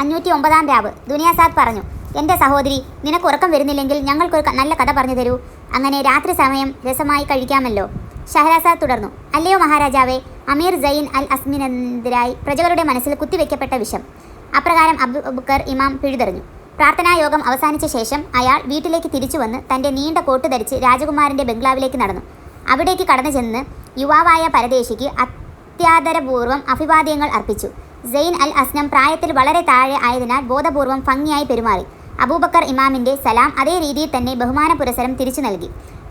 അഞ്ഞൂറ്റി ഒമ്പതാം രാവ് ദുനിയാസാദ് പറഞ്ഞു എന്റെ സഹോദരി നിനക്ക് ഉറക്കം വരുന്നില്ലെങ്കിൽ ഞങ്ങൾക്കൊരു നല്ല കഥ പറഞ്ഞു തരൂ. അങ്ങനെ രാത്രി സമയം രസമായി കഴിക്കാമല്ലോ. ഷഹരാസാദ് തുടർന്നു അല്ലയോ മഹാരാജാവേ അമീർ സൈൻ അൽ അസ്മിനെതിരായി പ്രജകളുടെ മനസ്സിൽ കുത്തിവെക്കപ്പെട്ട വിഷം. അപ്രകാരം അബുബക്കർ ഇമാം പിഴുതെറിഞ്ഞു. പ്രാർത്ഥനായോഗം അവസാനിച്ച ശേഷം അയാൾ വീട്ടിലേക്ക് തിരിച്ചു വന്ന് തന്റെ നീണ്ട കോട്ട് ധരിച്ച് രാജകുമാരന്റെ ബംഗ്ലാവിലേക്ക് നടന്നു. അവിടേക്ക് കടന്നു ചെന്ന് യുവാവായ പരദേശിക്ക് അത്യാദരപൂർവം അഭിവാദ്യങ്ങൾ അർപ്പിച്ചു. സെയിൻ അൽ അസ്നം പ്രായത്തിൽ വളരെ താഴെ ആയതിനാൽ ബോധപൂർവം ഭംഗിയായി പെരുമാറി. അബൂബക്കർ ഇമാമിന്റെ സലാം അതേ രീതിയിൽ തന്നെ ബഹുമാന പുരസരം തിരിച്ചു നൽകി.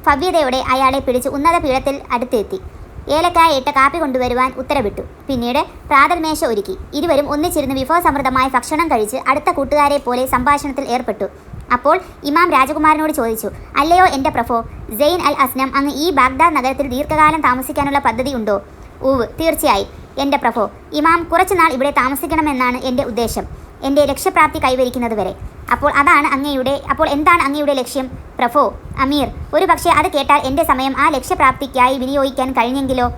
ഭവ്യതയോടെ അയാളെ പിടിച്ച് ഉന്നത പീഠത്തിൽ അടുത്തെത്തി. ഏലക്കായ ഇട്ട കാപ്പി കൊണ്ടുവരുവാൻ ഉത്തരവിട്ടു. പിന്നീട് പ്രാതൽമേശ ഒരുക്കി. ഇരുവരും ഒന്നിച്ചിരുന്ന് വിഭവസമൃദ്ധമായ ഭക്ഷണം കഴിച്ച് അടുത്ത കൂട്ടുകാരെ പോലെ സംഭാഷണത്തിൽ ഏർപ്പെട്ടു. അപ്പോൾ ഇമാം രാജകുമാരനോട് ചോദിച്ചു അല്ലയോ എന്റെ പ്രഭോ സെയ്ൻ അൽ അസ്നം അങ്ങ് ഈ ബാഗ്ദാദ് നഗരത്തിൽ ദീർഘകാലം താമസിക്കാനുള്ള പദ്ധതി ഉണ്ടോ? ഊവ് തീർച്ചയായും. എന്റെ പ്രഭോ ഇമാം കുറച്ചുനാൾ ഇവിടെ താമസിക്കണമെന്നാണ് എന്റെ ഉദ്ദേശം. എന്റെ ലക്ഷ്യപ്രാപ്തി കൈവരിക്കുന്നത് വരെ. അപ്പോൾ അതാണ് അങ്ങയുടെ അപ്പോൾ എന്താണ് അങ്ങയുടെ ലക്ഷ്യം? പ്രഭോ അമീർ ഒരു പക്ഷേ അത് കേട്ടാൽ എന്റെ സമയം ആ ലക്ഷ്യപ്രാപ്തിക്കായി വിനിയോഗിക്കാൻ കഴിഞ്ഞെങ്കിലോ?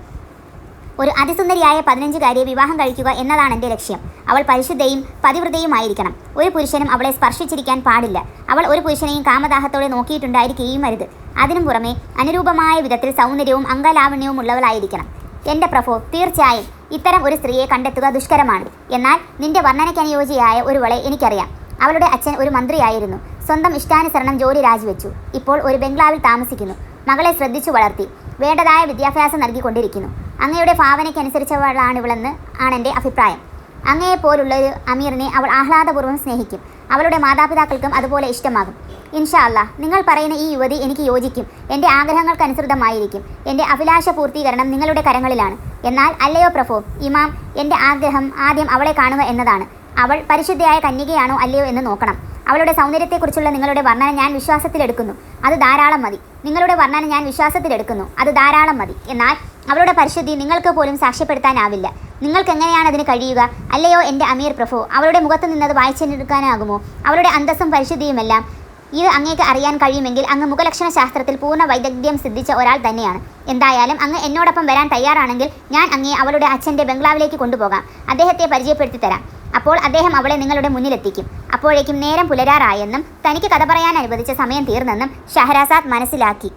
ഒരു അതിസുന്ദരിയായ പതിനഞ്ചുകാരിയെ വിവാഹം കഴിക്കുക എന്നതാണ് എന്റെ ലക്ഷ്യം. അവൾ പരിശുദ്ധയും പതിവ്രതയുമായിരിക്കണം. ഒരു പുരുഷനും അവളെ സ്പർശിച്ചിരിക്കാൻ പാടില്ല. അവൾ ഒരു പുരുഷനെയും കാമദാഹത്തോടെ നോക്കിയിട്ടുണ്ടായിരിക്കുകയും അരുത്. അതിനു പുറമെ അനുരൂപമായ വിധത്തിൽ സൗന്ദര്യവും അംഗലാവണ്യവും ഉള്ളവളായിരിക്കണം എന്റെ പ്രഭോ തീർച്ചയായും ഇത്തരം ഒരു സ്ത്രീയെ കണ്ടെത്തുക ദുഷ്കരമാണ്. എന്നാൽ നിന്റെ വർണനയ്ക്കനുയോജ്യയായ ഒരുവളെ എനിക്കറിയാം. അവളുടെ അച്ഛൻ ഒരു മന്ത്രിയായിരുന്നു. സ്വന്തം ഇഷ്ടാനുസരണം ജോലി രാജിവെച്ചു. ഇപ്പോൾ ഒരു ബംഗ്ലാവിൽ താമസിക്കുന്നു. മകളെ ശ്രദ്ധിച്ചു വളർത്തി. വേണ്ടതായ വിദ്യാഭ്യാസം നൽകിക്കൊണ്ടിരിക്കുന്നു. അങ്ങയുടെ ഭാവനയ്ക്കനുസരിച്ചവളാണിവളെന്ന് ആണ് എന്റെ അഭിപ്രായം. അങ്ങയെപ്പോലുള്ള ഒരു അമീറിനെ അവൾ ആഹ്ലാദപൂർവം സ്നേഹിക്കും. അവളുടെ മാതാപിതാക്കൾക്കും അതുപോലെ ഇഷ്ടമാകും. ഇൻഷാ അല്ലാ നിങ്ങൾ പറയുന്ന ഈ യുവതി എനിക്ക് യോജിക്കും. എന്റെ ആഗ്രഹങ്ങൾക്കനുസൃതമായിരിക്കും എന്റെ അഭിലാഷ പൂർത്തീകരണം നിങ്ങളുടെ കരങ്ങളിലാണ്. എന്നാൽ അല്ലയോ പ്രഭോ ഇമാം എന്റെ ആഗ്രഹം ആദ്യം അവളെ കാണുക എന്നതാണ്. അവൾ പരിശുദ്ധയായ കന്യകയാണോ അല്ലയോ എന്ന് നോക്കണം. അവളുടെ സൗന്ദര്യത്തെക്കുറിച്ചുള്ള നിങ്ങളുടെ വർണന ഞാൻ വിശ്വാസത്തിലെടുക്കുന്നു. അത് ധാരാളം മതി. നിങ്ങളുടെ വർണന ഞാൻ വിശ്വാസത്തിലെടുക്കുന്നു. അത് ധാരാളം മതി. എന്നാൽ അവളുടെ പരിശുദ്ധി നിങ്ങൾക്ക് പോലും സാക്ഷ്യപ്പെടുത്താനാവില്ല. നിങ്ങൾക്ക് എങ്ങനെയാണ് അതിന് കഴിയുക? അല്ലയോ എന്റെ അമീർ പ്രഭു അവളുടെ മുഖത്ത് നിന്നത് വായിച്ചെടുക്കാനാകുമോ? അവളുടെ അന്തസ്സും പരിശുദ്ധിയുമെല്ലാം ഇത് അങ്ങേക്ക് അറിയാൻ കഴിയുമെങ്കിൽ അങ്ങ് മുഖലക്ഷണ ശാസ്ത്രത്തിൽ പൂർണ വൈദഗ്ധ്യം സിദ്ധിച്ച ഒരാൾ തന്നെയാണ്. എന്തായാലും അങ്ങ് എന്നോടൊപ്പം വരാൻ തയ്യാറാണെങ്കിൽ ഞാൻ അങ്ങേ അവളുടെ അച്ഛന്റെ ബംഗ്ലാവിലേക്ക് കൊണ്ടുപോകാം. അദ്ദേഹത്തെ പരിചയപ്പെടുത്തി തരാം. അപ്പോൾ അദ്ദേഹം അവളെ നിങ്ങളുടെ മുന്നിലെത്തിക്കും. അപ്പോഴേക്കും നേരം പുലരാറായെന്നും തനിക്ക് കഥ പറയാൻ അനുവദിച്ച സമയം തീർന്നെന്നും ഷഹരാസാദ് മനസ്സിലാക്കി.